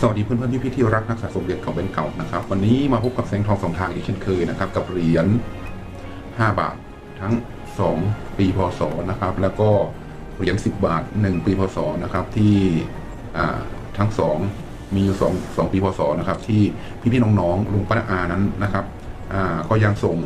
สวัสดีเพื่อนๆพี่ๆที่รักนักสะสมเหรียญของเป็นเก่านะครับ วันนี้มาพบกับแสงทองสองทางอีกเช่นเคยนะครับ กับเหรียญ5 บาททั้ง 2 ปีพศนะครับ แล้วก็เหรียญ10 บาท 1 ปีพศนะครับที่ทั้งสองมีอยู่สองสองปีพศนะครับที่พี่ๆน้องๆลุงป้าอานั้นนะครับก็ยังส่ง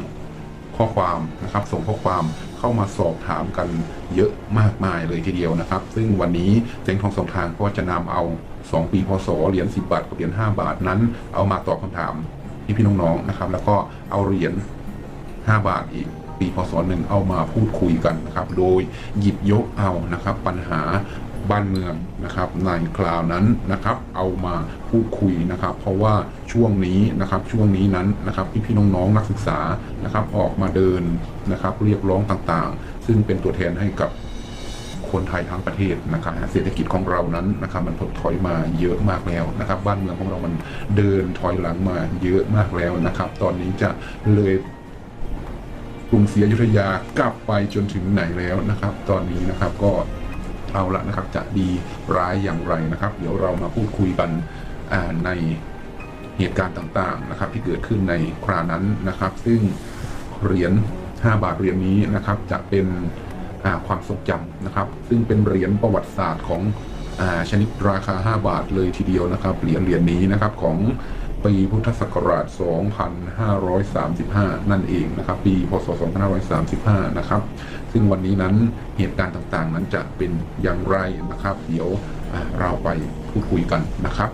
ข้อความนะครับ ส่งข้อความเข้ามาสอบถามกันเยอะมากมายเลยทีเดียวนะครับ ซึ่งวันนี้เสียงทองสองทางก็จะนำเอา 2ปีพศเหรียญ10 บาทกับเหรียญ5บาทนั้น เอามาตอบคำถามพี่พี่ๆน้องๆนะครับ แล้วก็เอาเหรียญ5บาทอีกปีพศหนึ่งเอามาพูดคุยกันนะครับ โดยหยิบยกเอานะครับ ปัญหาบ้านเมืองนะครับในคราวนั้นนะครับ เอามาพูดคุยนะครับ เพราะว่าช่วงนี้นะครับช่วงนี้นั้นนะครับพี่พี่ๆน้องๆนักศึกษานะครับออกมาเดินนะครับ เรียกร้องต่างๆ ซึ่งเป็นตัวแทนให้กับ คนไทยทั้งประเทศนะครับเศรษฐกิจของเรานั้นนะครับมันถดถอยมาเยอะมากแล้วนะครับ บ้านเมืองของเรามันเดินถอยหลังมาเยอะมากแล้วนะครับ ตอนนี้จะเลยกรุงศรีอยุธยากลับไปจนถึงไหนแล้วนะครับ ตอนนี้นะครับก็เอาละนะครับจะดีร้ายอย่างไรนะครับ เดี๋ยวเรามาพูดคุยกันในเหตุการณ์ต่างๆนะครับ ที่เกิดขึ้นในครานั้นนะครับ ซึ่งเหรียญ5บาทเหรียญนี้นะครับจะเป็น ความทรงจำนะครับ ซึ่งเป็นเหรียญประวัติศาสตร์ของอชนิดราคา 5 บาทเลยทีเดียวนะครับ เหรียญเหรียญนี้นะครับของปีพุทธศักราช 2535 นั่นเองนะครับ ปี พศ 2535 นะครับ ซึ่งวันนี้นั้นเหตุการณ์ต่างๆ นั้นจะเป็นอย่างไรนะครับ เดี๋ยวเราไปพูดคุยกันนะครับ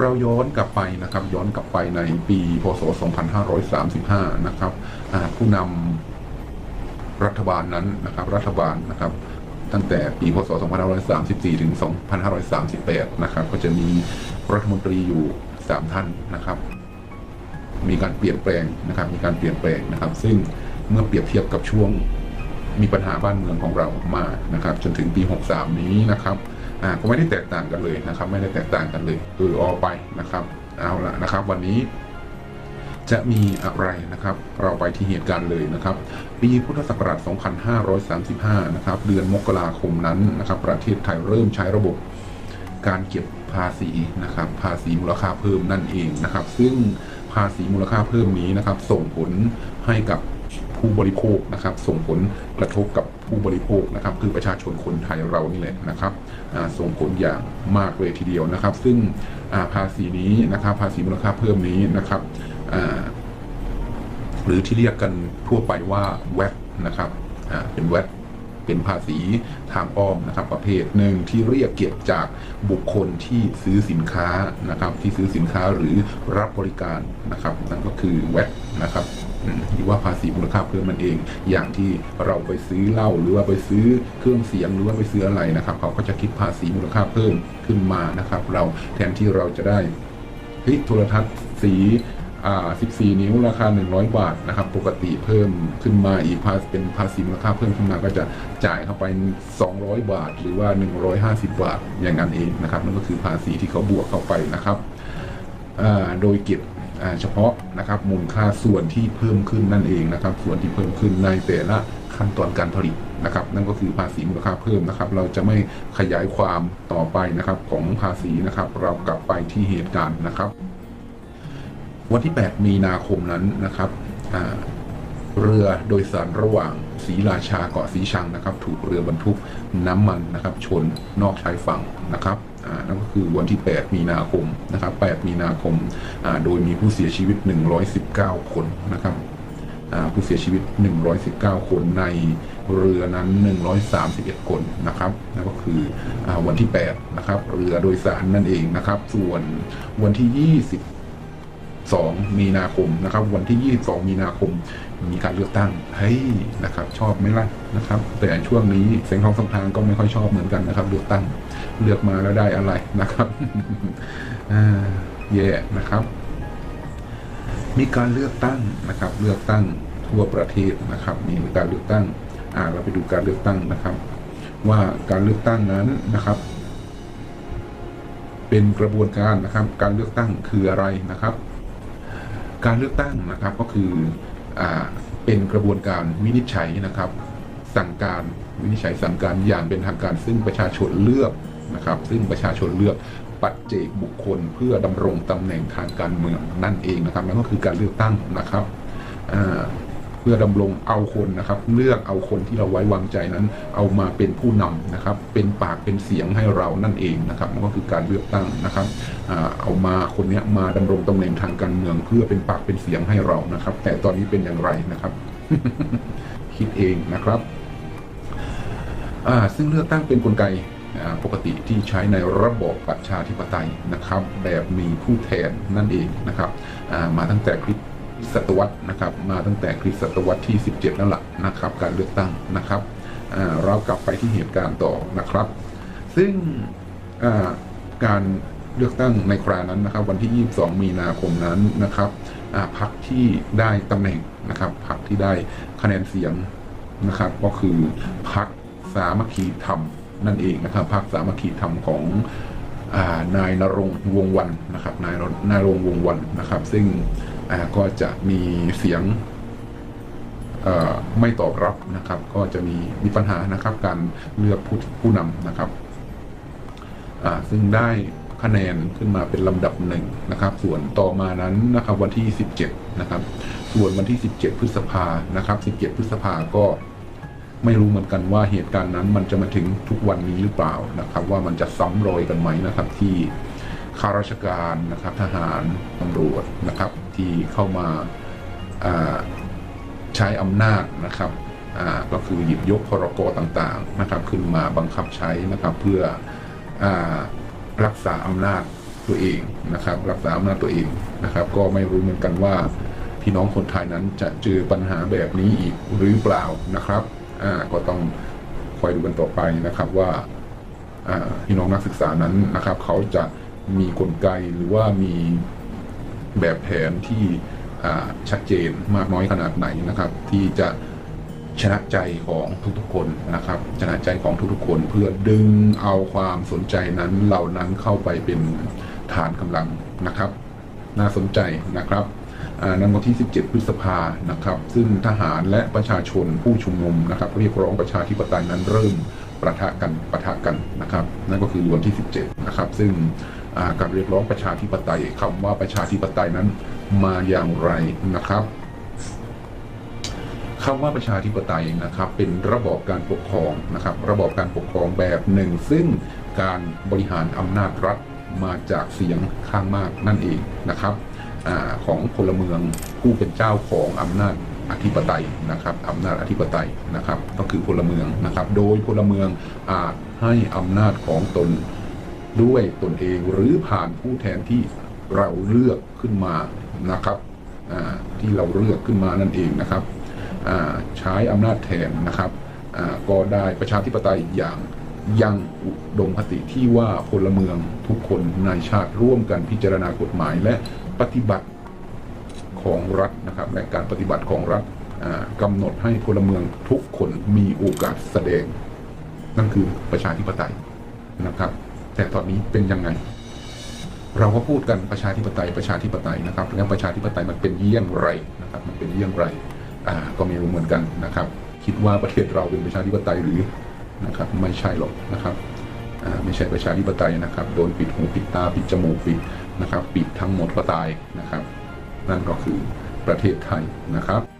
เราย้อนกลับไปนะครับ ย้อนกลับไปในปี พศ 2535 นะครับผู้นำ รัฐบาลนั้นนะครับรัฐบาลนะครับตั้งแต่ปีพศ 2534 ถึง 2538 นะครับก็จะมีรัฐมนตรีอยู่ 3 ท่านนะครับ มีการเปลี่ยนแปลงนะครับ มีการเปลี่ยนแปลงนะครับ ซึ่งเมื่อเปรียบเทียบกับช่วงมีปัญหาบ้านเมืองของเรามานะครับ จนถึงปี 63 นี้นะครับอ่าก็ไม่ได้แตกต่างกันเลยนะครับ ไม่ได้แตกต่างกันเลยคือออไปนะครับ เอาละนะครับ วันนี้ จะมีอะไรนะครับ เราไปที่เหตุการณ์เลยนะครับ ปีพุทธศักราช 2535 นะครับ เดือนมกราคมนั้นนะครับ ประเทศไทยเริ่มใช้ระบบการเก็บภาษีนะครับ ภาษีมูลค่าเพิ่มนั่นเองนะครับ ซึ่งภาษีมูลค่าเพิ่มนี้นะครับ ส่งผลให้กับ ผู้บริโภคนะครับ ส่งผลกระทบกับผู้บริโภคนะครับ คือประชาชนคนไทยเรานี่แหละนะครับส่งผลอย่างมากเลยทีเดียวนะครับ ซึ่งภาษีนี้นะครับภาษีมูลค่าเพิ่มนี้นะครับหรือที่เรียกกันทั่วไปว่าแวดนะครับเป็นแวดเป็นภาษีทางอ้อมนะครับประเภทหนึ่งที่เรียกเก็บจากบุคคลที่ซื้อสินค้านะครับที่ซื้อสินค้าหรือรับบริการนะครับนั่นก็คือแวดนะครับ หรือว่าภาษีมูลค่าเพิ่มมันเอง อย่างที่เราไปซื้อเหล้าหรือว่าไปซื้อเครื่องเสียงหรือว่าไปซื้ออะไรนะครับเขาก็จะคิดภาษีมูลค่าเพิ่มขึ้นมานะครับ เราแทนที่เราจะได้เฮ้ยโทรทัศน์สีอ่า14 นิ้วราคา 100 บาทนะครับ ปกติเพิ่มขึ้นมาอีกภาเป็นภาษีมูลค่าเพิ่มขึ้นมาก็จะจ่ายเข้าไป 200 บาท หรือว่า 150 บาทอย่างนั้นเองนะครับนั่นก็คือภาษีที่เขาบวกเข้าไปนะครับโดยเก็บ เฉพาะนะครับมูลค่าส่วนที่เพิ่มขึ้นนั่นเองนะครับ ส่วนที่เพิ่มขึ้นในแต่ละขั้นตอนการผลิตนะครับนั่นก็คือภาษีมูลค่าเพิ่มนะครับ เราจะไม่ขยายความต่อไปนะครับของภาษีนะครับ เรากลับไปที่เหตุการณ์นะครับ วันที่ 8 มีนาคมนั้นนะครับเรือโดยสารระหว่างศรีราชาเกาะสีชังนะครับ ถูกเรือบรรทุกน้ำมันนะครับ ชนนอกชายฝั่งนะครับ นั่นก็คือวันที่ 8 มีนาคมนะครับ 8 มีนาคมาโดยมีผู้เสียชีวิต 119 คนนะครับผู้เสียชีวิต 119 คนในเรือนั้น 131 คนนะครับนั่นก็คืออวันที่ 8 นะครับ เรือโดยสารนั่นเองนะครับ ส่วนวันที่ 22 มีนาคมนะครับ วันที่ 22 มีนาคมมีการเลือกตั้งเฮ้ยนะครับ ชอบไหมล่ะนะครับ แต่ช่วงนี้เสียงทองสองทางก็ไม่ค่อยชอบเหมือนกันนะครับ เลือกตั้ง เลือกมาแล้วได้อะไรนะครับอ่าแย่นะครับ มีการเลือกตั้งนะครับ เลือกตั้งทั่วประเทศนะครับมีการเลือกตั้ง อ่าเราไปดูการเลือกตั้งนะครับ ว่าการเลือกตั้งนั้นนะครับ เป็นกระบวนการนะครับ การเลือกตั้งคืออะไรนะครับ การเลือกตั้งนะครับก็คืออ่าเป็นกระบวนการวินิจฉัยนะครับ สั่งการวินิจฉัยสั่งการอย่างเป็นทางการซึ่งประชาชนเลือก นะครับซึ่งประชาชนเลือกปัจเจกบุคคลเพื่อดำรงตำแหน่งทางการเมืองนั่นเองนะครับนั่นก็คือการเลือกตั้งนะครับเพื่อดำรงเอาคนนะครับ เลือกเอาคนที่เราไว้วางใจนั้น เอามาเป็นผู้นำนะครับ เป็นปากเป็นเสียงให้เรานั่นเองนะครับนั่นก็คือการเลือกตั้งนะครับอเอามาคนนี้มาดำรงตำแหน่งทางการเมือง เพื่อเป็นปากเป็นเสียงให้เรานะครับ แต่ตอนนี้เป็นอย่างไรนะครับ คิดเองนะครับซึ่งเลือกตั้งเป็นนกลไก ปกติที่ใช้ในระบอบประชาธิปไตยนะครับ แบบมีผู้แทนนั่นเองนะครับมาตั้งแต่คริสตศตวรรษนะครับ มาตั้งแต่คริสตศตวรรษที่ 17นั่นแหละนะครับ การเลือกตั้งนะครับเรากลับไปที่เหตุการณ์ต่อนะครับ ซึ่งการเลือกตั้งในครานั้นนะครับ วันที่ 22 มีนาคมนั้นนะครับพรรคที่ได้ตำแหน่งนะครับพรรคที่ได้คะแนนเสียงนะครับ ก็คือพักสามัคคีธรรม นั่นเองนะครับพักสามัคคีธรรมของอนายนรงวงวันนะครับนายนายนรงวงวันนะครับ ซึ่งก็จะมีเสียงไม่ตอบรับนะครับ ก็จะมีมีปัญหานะครับการเลือกผู้ผู้นำนะครับซึ่งได้คะแนนขึ้นมาเป็นลำดับหนึ่งนะครับ ส่วนต่อมานั้นนะครับวันที่ 17 นะครับ ส่วนวันที่ 17 พฤษภานะครับ 17 พฤษภาก็ ไม่รู้เหมือนกันว่าเหตุการณ์นั้นมันจะมาถึงทุกวันนี้หรือเปล่านะครับ ว่ามันจะซ้ำรอยกันไหมนะครับที่ข้าราชการนะครับ ทหารตำรวจนะครับ ที่เข้ามาใช้อำนาจนะครับก็คือหยิบยกพรกต่างๆนะครับ ขึ้นมาบังคับใช้นะครับเพื่ออรักษาอำนาจตัวเองนะครับ รักษาอำนาจตัวเองนะครับ ก็ไม่รู้เหมือนกันว่าพี่น้องคนไทยนั้นจะเจอปัญหาแบบนี้อีกหรือเปล่านะครับ ก็ต้องคอยดูกันต่อไปนะครับว่าพี่น้องนักศึกษานั้นนะครับ เขาจะมีกลไกหรือว่ามีแบบแผนที่ชัดเจนมากน้อยขนาดไหนนะครับ ที่จะชนะใจของทุกๆคนนะครับ ชนะใจของทุกๆคนเพื่อดึงเอาความสนใจนั้นเหล่านั้นเข้าไปเป็นฐานกำลังนะครับ น่าสนใจนะครับ ในวันที่ 17 พฤษภานะครับ ซึ่งทหารและประชาชนผู้ชุมนุมนะครับเรียกร้องประชาธิปไตยนั้นเริ่มประทะกันประทะกันนะครับ นั่นก็คือวันที่ 17 นะครับ ซึ่งการเรียกร้องประชาธิปไตยคำว่าประชาธิปไตยนั้นมาอย่างไรนะครับคำว่าประชาธิปไตยนะครับ เป็นระบอบการปกครองนะครับ ระบอบการปกครองแบบหนึ่ง ซึ่งการบริหารอำนาจรัฐมาจากเสียงข้างมากนั่นเองนะครับ อของพลเมืองผู้เป็นเจ้าของอำนาจอธิปไตยนะครับอำนาจอธิปไตยนะครับ ก็คือพลเมืองนะครับ โดยพลเมืองอาจให้อำนาจของตนด้วยตนเองหรือผ่านผู้แทนที่เราเลือกขึ้นมานะครับที่เราเลือกขึ้นมานั่นเองนะครับใช้อำนาจแทนนะครับก็ได้ประชาธิปไตยอย่างยังอุดมคติที่ว่าพลเมืองทุกคนในชาติร่วมกันพิจารณากฎหมายและ ปฏิบัติของรัฐนะครับและการปฏิบัติของรัฐอ่ากำหนดให้พลเมืองทุกคนมีโอกาสแสดง นั่นคือประชาธิปไตยนะครับ แต่ตอนนี้เป็นยังไง เราก็พูดกันประชาธิปไตยประชาธิปไตยนะครับแล้วประชาธิปไตยมันเป็นเยี่ยงไรนะครับ มันเป็นเยี่ยงไรก็ไม่รู้เหมือนกันนะครับ คิดว่าประเทศเราเป็นประชาธิปไตยหรือนะครับ ไม่ใช่หรอกนะครับไม่ใช่ประชาธิปไตยนะครับ โดนปิดหูปิดตาปิดจมูกปิด นะครับปิดทั้งหมดก็ตายนะครับ นั่นก็คือประเทศไทยนะครับ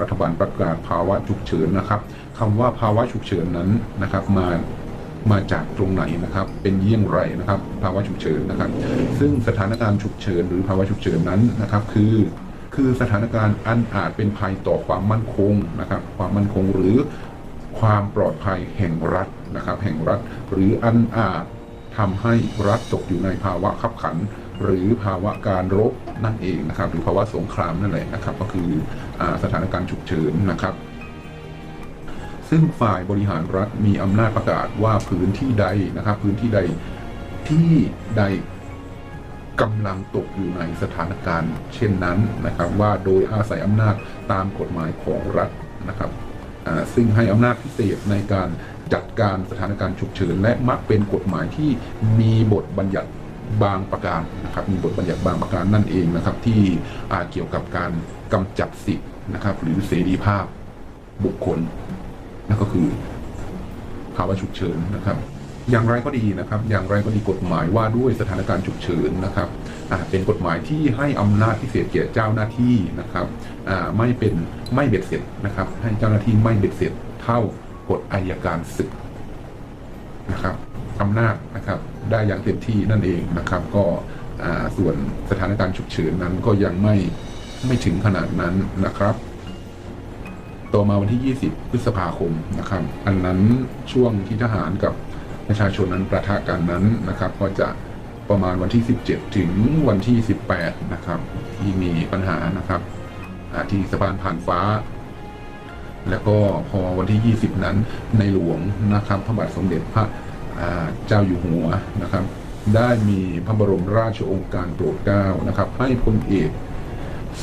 รัฐบาลประกาศภาวะฉุกเฉินนะครับคำว่าภาวะฉุกเฉินนั้นนะครับมามาจากตรงไหนนะครับ เป็นเยี่ยงไรนะครับ ภาวะฉุกเฉินนะครับ ซึ่งสถานการณ์ฉุกเฉินหรือภาวะฉุกเฉินนั้นนะครับ คือคือสถานการณ์อันอาจเป็นภัยต่อความมั่นคงนะครับ ความมั่นคงหรือความปลอดภัยแห่งรัฐนะครับ แห่งรัฐ หรืออันอาจทำให้รัฐตกอยู่ในภาวะขับขัน หรือภาวะการรบนั่นเองนะครับ หรือภาวะสงครามนั่นแหละนะครับ ก็คืออสถานการณ์ฉุกเฉินนะครับ ซึ่งฝ่ายบริหารรัฐมีอำนาจประกาศว่าพื้นที่ใดนะครับ พื้นที่ใดที่ใดกำลังตกอยู่ในสถานการณ์ เช่นนั้นนะครับ ว่าโดยอาศัยอำนาจตามกฎหมายของรัฐนะครับซึ่งให้อำนาจพิเศษในการจัดการสถานการณ์ฉุกเฉิน และมักเป็นกฎหมายที่มีบทบัญญัติ บางประการนะครับมีบทบัญญัติบางประการนั่นเองนะครับ ที่เกี่ยวกับการกำจัดสิทธิ์นะครับ หรือเสรีภาพบุคคลนั่นก็คือภาวะฉุกเฉินนะครับ อย่างไรก็ดีนะครับ อย่างไรก็ดีกฎหมายว่าด้วยสถานการณ์ฉุกเฉินนะครับเป็นกฎหมายที่ให้อำนาจพิเศษแก่เจ้าหน้าที่นะครับไม่เป็นไม่เบ็ดเสร็จนะครับ ให้เจ้าหน้าที่ไม่เบ็ดเสร็จเท่ากฎอายการศึกนะครับอำนาจนะครับ ได้อย่างเต็มที่นั่นเองนะครับก็ส่วนสถานการณ์ฉุกเฉินนั้นก็ยังไม่ไม่ถึงขนาดนั้นนะครับ ต่อมาวันที่ 20 พฤษภาคมนะครับ อันนั้นช่วงที่ทหารกับประชาชนนั้นประทะกันนั้นนะครับ ก็จะประมาณวันที่ 17 ถึงวันที่ 18 นะครับที่มีปัญหานะครับที่สะพานผ่านฟ้า แล้วก็พอวันที่ 20 นั้นในหลวงนะครับพระบาทสมเด็จพระ เจ้าอยู่หัวนะครับ ได้มีพระบรมราชโองการโปรดเกล้านะครับ ให้พลเอก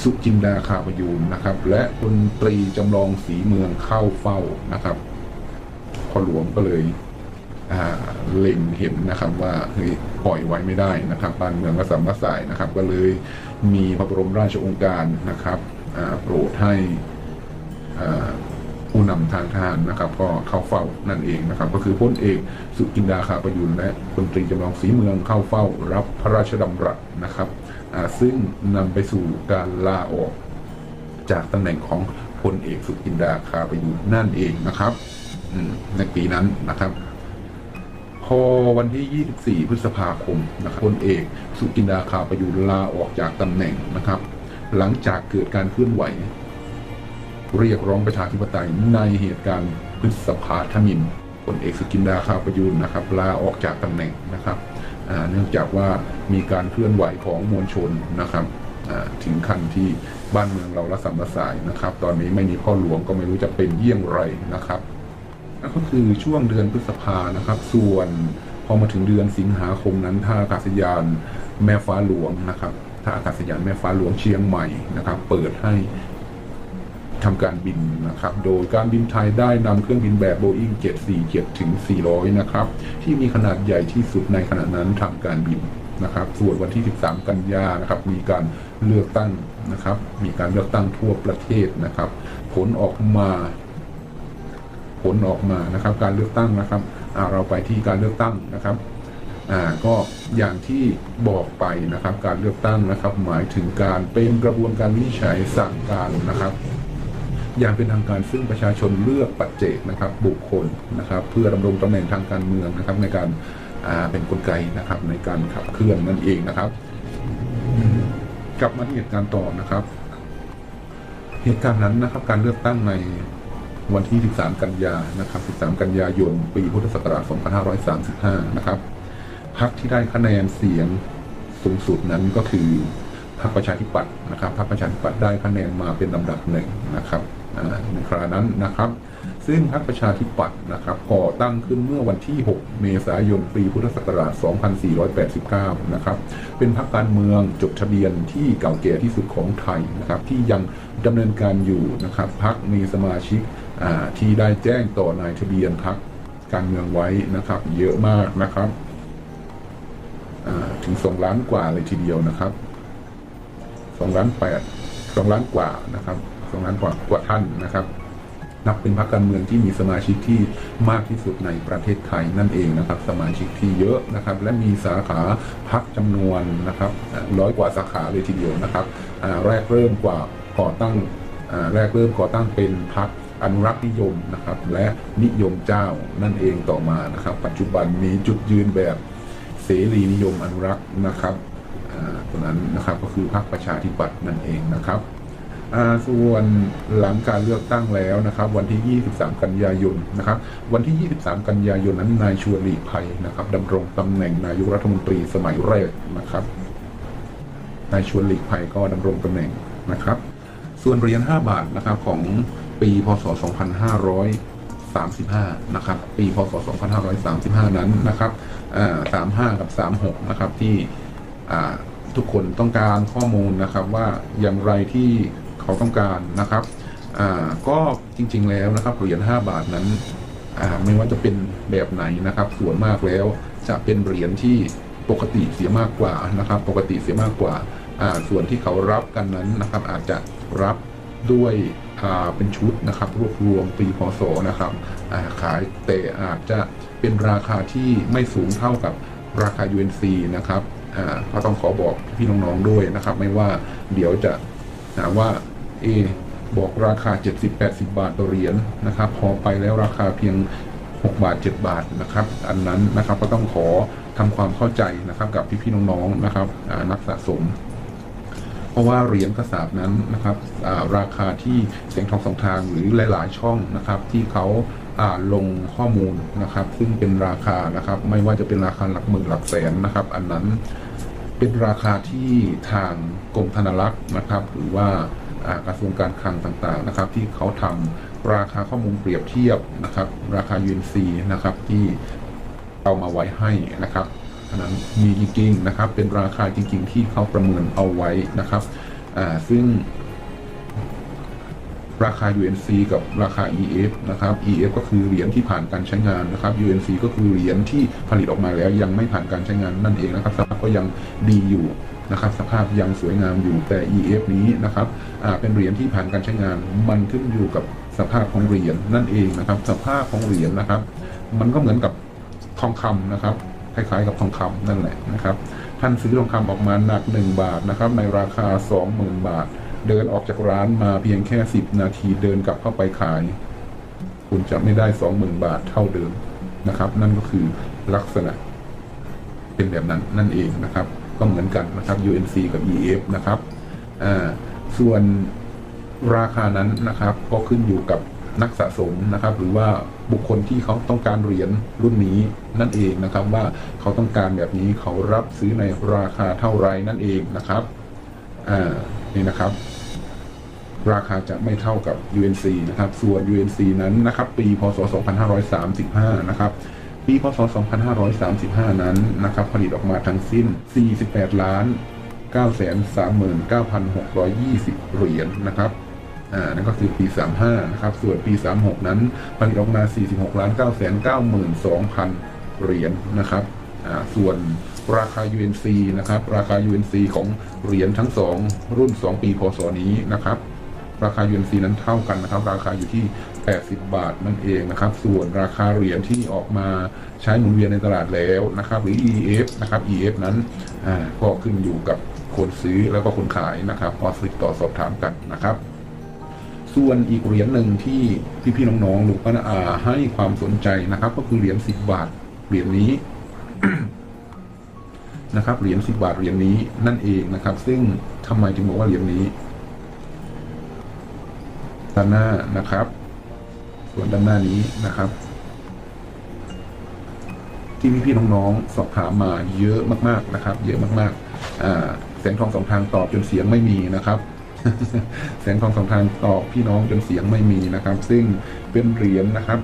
สุจินดาคาประยูนนะครับ และพลตรีจำลองสีเมืองเข้าเฝ้านะครับพอหลวงก็เลยเล็งเห็นนะครับว่าเฮ้ยปล่อยไว้ไม่ได้นะครับบ้านเมืองกระสับกระส่ายนะครับ ก็เลยมีพระบรมราชโองการนะครับโปรดให้ ผู้นำทางทหารนะครับ ก็เข้าเฝ้านั่นเองนะครับ ก็คือพลเอกสุจินดาคาประยุนและพลตรีจำลองสีเมืองเข้าเฝ้ารับพระราชดำรัสนะครับซึ่งนำไปสู่การลาออก จากตำแหน่งของพลเอกสุจินดาคาประยุนนั่นเองนะครับในปีนั้นนะครับพอวันที่ 24 พฤษภาคมนะครับพลเอก สุจินดาคาประยุนลาออกจากตำแหน่งนะครับ หลังจากเกิดการเคลื่อนไหว เรียกร้องประชาธิปไตยในเหตุการณ์พฤษภาธมินพลเอกสุจินดาคาประยุนนะครับลาออกจากตำแหน่งนะครับเนื่องจากว่ามีการเคลื่อนไหวของมวลชนนะครับถึงขั้นที่บ้านเมืองเราละสัมละสายนะครับ ตอนนี้ไม่มีพ่อหลวงก็ไม่รู้จะเป็นเยี่ยงไรนะครับนั่นก็คือช่วงเดือนพฤษภานะครับ ส่วนพอมาถึงเดือนสิงหาคมนั้นท่าอากาศยานแม่ฟ้าหลวงนะครับท่าอากาศยานแม่ฟ้าหลวงเชียงใหม่นะครับ เปิดให้ ทำการบินนะครับ โดยการบินไทยได้นำเครื่องบินแบบ Boeing 747ถึง400 นะครับ ที่มีขนาดใหญ่ที่สุดในขณะนั้นทำการบินนะครับ ส่วนวันที่ 13 กันยานะครับ มีการเลือกตั้งนะครับ มีการเลือกตั้งทั่วประเทศนะครับ ผลออกมา ผลออกมานะครับ การเลือกตั้งนะครับเราไปที่การเลือกตั้งนะครับอ่าก็อย่างที่บอกไปนะครับ การเลือกตั้งนะครับ หมายถึงการเป็นกระบวนการวินิจฉัยสั่งการนะครับ อย่างเป็นทางการซึ่งประชาชนเลือกปัจเจกนะครับบุคคลนะครับ เพื่อดำรงตำแหน่งทางการเมืองนะครับ ในการาเป็นกลไกนะครับ ในการขับเคลื่อนนั่นเองนะครับกลับมาที่เหตุการณ์ต่อนะครับ เหตุการณ์นั้นนะครับ การเลือกตั้งในวันที่ 13 กันยานะครับ 13 กันยายน ปีพุทธศักราช 2535 นะครับพรรคที่ได้คะแนนเสียงสูงสุดนั้นก็คือพรรคประชาธิปัตย์นะครับพรรคประชาธิปัตย์ได้คะแนนมาเป็นลำดับหนึ่งนะครับ ในครานั้นนะครับ ซึ่งพรรคประชาธิปัตย์นะครับก่อตั้งขึ้นเมื่อวันที่ 6 เมษายน ปีพุทธศักราช 2489 นะครับ เป็นพรรคการเมืองจดทะเบียนที่เก่าแก่ที่สุดของไทยนะครับ ที่ยังดำเนินการอยู่นะครับพรรคมีสมาชิกที่ได้แจ้งต่อนายทะเบียนพรรคการเมืองไว้นะครับ เยอะมากนะครับถึงสองล้านกว่าเลยทีเดียวนะครับสองล้านแปดสองล้านกว่านะครับ สองล้นกว่ากว่าท่านนะครับ นับเป็นพรรคการเมืองที่มีสมาชิกที่มากที่สุดในประเทศไทยนั่นเองนะครับ สมาชิกที่เยอะนะครับ และมีสาขาพรรคจำนวนนะครับร้อยกว่าสาขาเลยทีเดียวนะครับแรกเริ่มกว่าก่อตั้งแรกเริ่มก่อตั้งเป็นพรรคอนุรักษ์นิยมนะครับและนิยมเจ้านั่นเองต่อมานะครับ ปัจจุบันมีจุดยืนแบบเสรีนิยมอนุรักษ์นะครับตัวนั้นนะครับก็คือพรรคประชาธิปัตย์นั่นเองนะครับ ส่วนหลังการเลือกตั้งแล้วนะครับวันที่ 23 กันยายนนะครับวันที่ 23 กันยายนนั้นนายชวนหลีกภัยนะครับดำรงตำแหน่งนายกรัฐมนตรีสมัยแรกนะครับนายชวนหลีกภัยก็ดำรงตำแหน่งนะครับ ส่วนเหรียญ5บาทนะครับของปีพศ 2535 นะครับปีพศ 2535 นั้นนะครับ35 กับ 36 นะครับที่ทุกคนต้องการข้อมูลนะครับว่าอย่างไรที่ เขาต้องการนะครับอ่าก็จริงๆแล้วนะครับเหรียญ5บาทนั้นอ่าไม่ว่าจะเป็นแบบไหนนะครับส่วนมากแล้วจะเป็นเหรียญที่ปกติเสียมากกว่านะครับ ปกติเสียมากกว่าอ่าส่วนที่เขารับกันนั้นนะครับ อาจจะรับด้วยอ่าเป็นชุดนะครับรวบรวมปีพศนะครับอ่าขายแต่อาจจะเป็นราคาที่ไม่สูงเท่ากับราคา UNC นะครับอ่าก็ต้องขอบอกพี่น้องๆด้วยนะครับ ไม่ว่าเดี๋ยวจะหาว่า เอบอกราคา 70-80 บาทต่อเหรียญนะครับ พอไปแล้วราคาเพียง 6 บาท 7 บาทนะครับ อันนั้นนะครับก็ต้องขอทำความเข้าใจนะครับกับพี่ๆน้องๆนะครับนักสะสมเพราะว่าเหรียญกระสาบนั้นนะครับราคาที่เสียงทองสองทางหรือหลาย ๆ ช่องนะครับที่เขาอ่าลงข้อมูลนะครับ ซึ่งเป็นราคานะครับไม่ว่าจะเป็นราคาหลักหมื่นหลักแสนนะครับ อันนั้นเป็นราคาที่ทางกรมธนารักษ์นะครับ หรือว่า กระทรวงการคลังต่างๆนะครับ ที่เขาทำราคาข้อมูลเปรียบเทียบนะครับ ราคา UNC นะครับที่เอามาไว้ให้นะครับอันนั้นมีจริงๆนะครับ เป็นราคาจริง ๆ ที่เขาประเมินเอาไว้นะครับอ่าซึ่งราคา UNC กับราคา EF นะครับ EF ก็คือเหรียญที่ผ่านการใช้งานนะครับ UNC ก็คือเหรียญที่ผลิตออกมาแล้วยังไม่ผ่านการใช้งานนั่นเองนะครับสภาพก็ยังดีอยู่ นะครับสภาพยังสวยงามอยู่แต่ EF นี้นะครับเป็นเหรียญที่ผ่านการใช้งาน มันขึ้นอยู่กับสภาพของเหรียญนั่นเองนะครับ สภาพของเหรียญนะครับ มันก็เหมือนกับทองคำนะครับคล้ายๆกับทองคำนั่นแหละนะครับ ท่านซื้อทองคำออกมาหนัก 1 บาทนะครับ ในราคา 20,000 บาท เดินออกจากร้านมาเพียงแค่ 10 นาทีเดินกลับเข้าไปขาย คุณจะไม่ได้ 20,000 บาทเท่าเดิมนะครับ นั่นก็คือลักษณะเป็นแบบนั้นนั่นเองนะครับ ก็เหมือนกันนะครับ UNC กับ EF นะครับส่วนราคานั้นนะครับก็ขึ้นอยู่กับนักสะสมนะครับ หรือว่าบุคคลที่เขาต้องการเหรียญรุ่นนี้นั่นเองนะครับ ว่าเขาต้องการแบบนี้เขารับซื้อในราคาเท่าไรนั่นเองนะครับอ่านี่นะครับ ราคาจะไม่เท่ากับ UNC นะครับ ส่วน UNC นั้นนะครับ ปีพศ 2535 นะครับ ปีพศ 2535 นั้นนะครับผลิตออกมาทั้งสิ้น 48 ล้าน 939,620 เหรียญนนะครับอ่านั่นก็คือปี 35 นะครับ ส่วนปี 36 นั้นผลิตออกมา 46ล้าน992,002เหรียญนะครับอ่าส่วนราคา UNC นะครับ ราคา UNC ของเหรียญทั้ง 2 รุ่น 2 ปีพศนี้นะครับ ราคา UNC นั้นเท่ากันนะครับ ราคาอยู่ที่ 80 บาทนั่นเองนะครับ ส่วนราคาเหรียญที่ออกมาใช้หมุนเวียนในตลาดแล้วนะครับ หรือ EF นะครับ EF นั้นก็ขึ้นอยู่กับคนซื้อแล้วก็คนขายนะครับก็ติดต่อสอบถามกันนะครับ ส่วนอีกเหรียญหนึ่งที่พี่ๆน้องๆลูกป้านาอาให้ความสนใจนะครับ ก็คือเหรียญ 10 บาทเหรียญนี้นะครับเหรียญ10 บาทเหรียญนี้นั่นเองนะครับ ซึ่งทำไมถึงบอกว่าเหรียญนี้ด้านหน้านะครับ วนด้านหน้านี้นะครับ ที่พี่ๆน้องๆสอบถามมาเยอะมากๆนะครับ เยอะมากๆอ่าแสงทองสองทางตอบจนเสียงไม่มีนะครับแสงทองสองทางตอบพี่น้องจนเสียงไม่มีนะครับ ซึ่งเป็นเหรียญนะครับ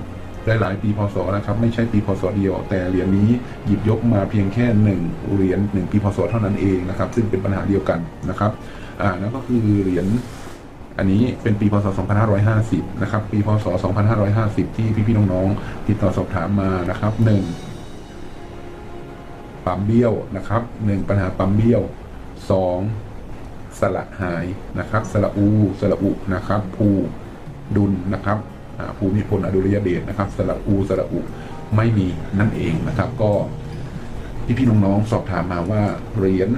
หลายๆปีพศนะครับ ไม่ใช่ปีพศเดียว แต่เหรียญนี้หยิบยกมาเพียงแค่หนึ่งเหรียญหนึ่งปีพศเท่านั้นเองนะครับ ซึ่งเป็นปัญหาเดียวกันนะครับ อ่านั่นก็คือเหรียญ อันนี้เป็นปีพศ 2550 นะครับ ปีพศ 2550 ที่พี่ๆน้องๆ ติดต่อสอบถามมานะครับหนึ่งปั๊มเบี้ยวนะครับหนึ่งปัญหาปั๊มเบี้ยวสองสละหายนะครับ สละอูสละอุนะครับ ภูดุลนะครับภูมิพลอดุลยเดชนะครับ สละอูสละอุไม่มีนั่นเองนะครับ ก็พี่ๆน้องๆสอบถามมาว่าเหรียญ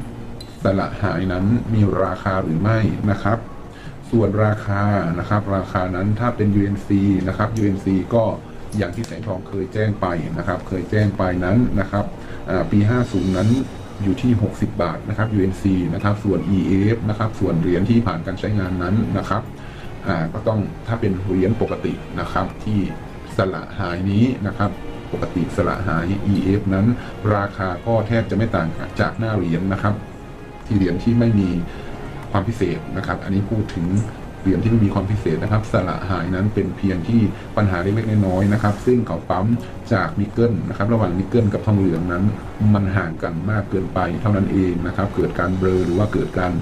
สละหายนั้นมีราคาหรือไม่นะครับ ส่วนราคานะครับ ราคานั้นถ้าเป็น UNC นะครับ UNC ก็อย่างที่แสงทองเคยแจ้งไปนะครับ เคยแจ้งไปนั้นนะครับปี 50 นั้นอยู่ที่ 60 บาทนะครับ UNC นะครับ ส่วน EF นะครับ ส่วนเหรียญที่ผ่านการใช้งานนั้นนะครับก็ต้องถ้าเป็นเหรียญปกตินะครับ ที่สละหายนี้นะครับ ปกติสละหาย EF นั้น ราคาก็แทบจะไม่ต่างจากหน้าเหรียญนะครับ ที่เหรียญที่ไม่มี ความพิเศษนะครับ อันนี้พูดถึงเหรียญที่ไม่มีความพิเศษนะครับ สละหายนั้นเป็นเพียงที่ปัญหาเล็กๆน้อยๆนะครับ ซึ่งเขาปั๊มจากนิกเกิลนะครับระหว่างนิกเกิลกับทองเหลืองนั้น มันห่างกันมากเกินไปเท่านั้นเองนะครับ เกิดการเบลอหรือว่าเกิดการ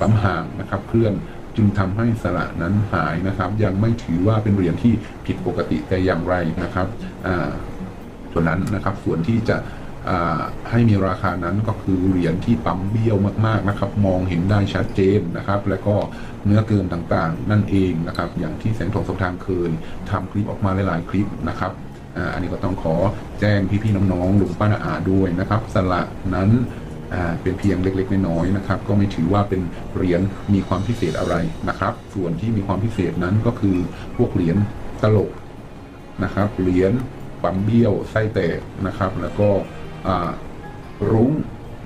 ปั๊มห่างนะครับเคลื่อนจึงทำให้สระนั้นหายนะครับ ยังไม่ถือว่าเป็นเหรียญที่ผิดปกติแต่อย่างไรนะครับอ่าส่วนนั้นนะครับส่วนที่จะ ให้มีราคานั้นก็คือเหรียญที่ปั๊มเบี้ยวมากๆนะครับ มองเห็นได้ชัดเจนนะครับ แล้วก็เนื้อเกินต่างๆ นั่นเองนะครับ อย่างที่แสงทองสบทางเคยทำคลิปออกมาหลายๆคลิปนะครับอ,อันนี้ก็ต้องขอแจ้งพี่ๆน้องๆลุงป้านาอาด้วยนะครับ สละนั้นเป็นเพียงเล็กๆน้อยๆนะครับ ก็ไม่ถือว่าเป็นเหรียญมีความพิเศษอะไรนะครับ ส่วนที่มีความพิเศษนั้นก็คือพวกเหรียญตลกนะครับเหรียญปั๊มเบี้ยวไส้แตกนะครับ แล้วก็ รุ้ง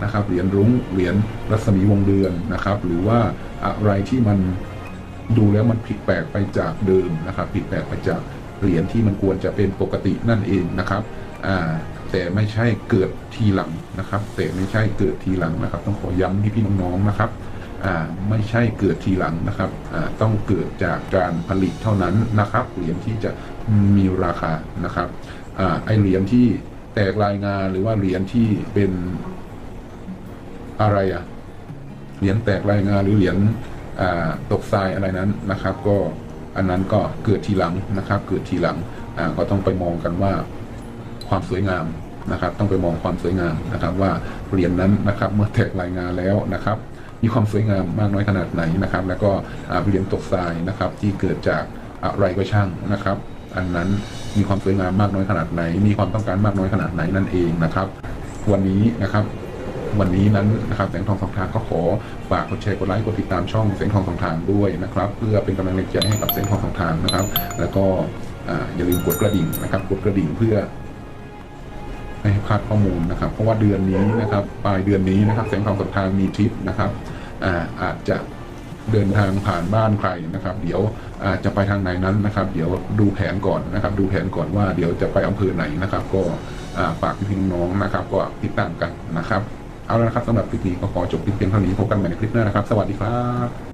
นะครับเหรียญรุ้งเหรียญรัศมีวงเดือนนะครับ หรือว่าอะไรที่มันดูแล้วมันผิดแปลกไปจากเดิมนะครับ ผิดแปลกไปจากเหรียญที่มันควรจะเป็นปกตินั่นเองนะครับแต่ไม่ใช่เกิดทีหลังนะครับ แต่ไม่ใช่เกิดทีหลังนะครับ ต้องขอย้ำพี่พี่น้องๆนะครับไม่ใช่เกิดทีหลังนะครับต้องเกิดจากการผลิตเท่านั้นนะครับเหรียญที่จะมีราคานะครับอไอเหรียญที่ แตกรายงานหรือว่าเหรียญที่เป็นอะไรอะเหรียญแตกรายงานหรือเหรียญตกทรายอะไรนั้นนะครับ ก็อันนั้นก็เกิดทีหลังนะครับ เกิดทีหลังก็ต้องไปมองกันว่าความสวยงามนะครับ ต้องไปมองความสวยงามนะครับ ว่าเหรียญนั้นนะครับ เมื่อแตกรายงานแล้วนะครับ มีความสวยงามมากน้อยขนาดไหนนะครับ แล้วก็เหรียญตกทรายนะครับ ที่เกิดจากอะไรก็ช่างนะครับ อันนั้นมีความสวยงามมากน้อยขนาดไหน มีความต้องการมากน้อยขนาดไหนนั่นเองนะครับ วันนี้นะครับวันนี้นั้นนะครับแสงทองสองทางก็ขอฝากกดแชร์กดไลค์กดติดตามช่องแสงทองสองทางด้วยนะครับ เพื่อเป็นกำลังใจให้กับแสงทองสองทางนะครับ แล้วก็อย่าลืมกดกระดิ่งนะครับ กดกระดิ่งเพื่อไม่ให้พลาดข้อมูลนะครับ เพราะว่าเดือนนี้นะครับปลายเดือนนี้นะครับแสงทองสองทางมีทริปนะครับอาอาจจะ เดินทางผ่านบ้านใครนะครับ เดี๋ยวอาจจะไปทางไหนนั้นนะครับ เดี๋ยวดูแผนก่อนนะครับ ดูแผนก่อนว่าเดี๋ยวจะไปอำเภอไหนนะครับ ก็ฝากพี่น้องนะครับ ก็ติดตามกันนะครับ เอาละนะครับสำหรับคลิปนี้ก็ขอจบคลิปเพียงเท่านี้พบกันใหม่ในคลิปหน้านะครับ สวัสดีครับ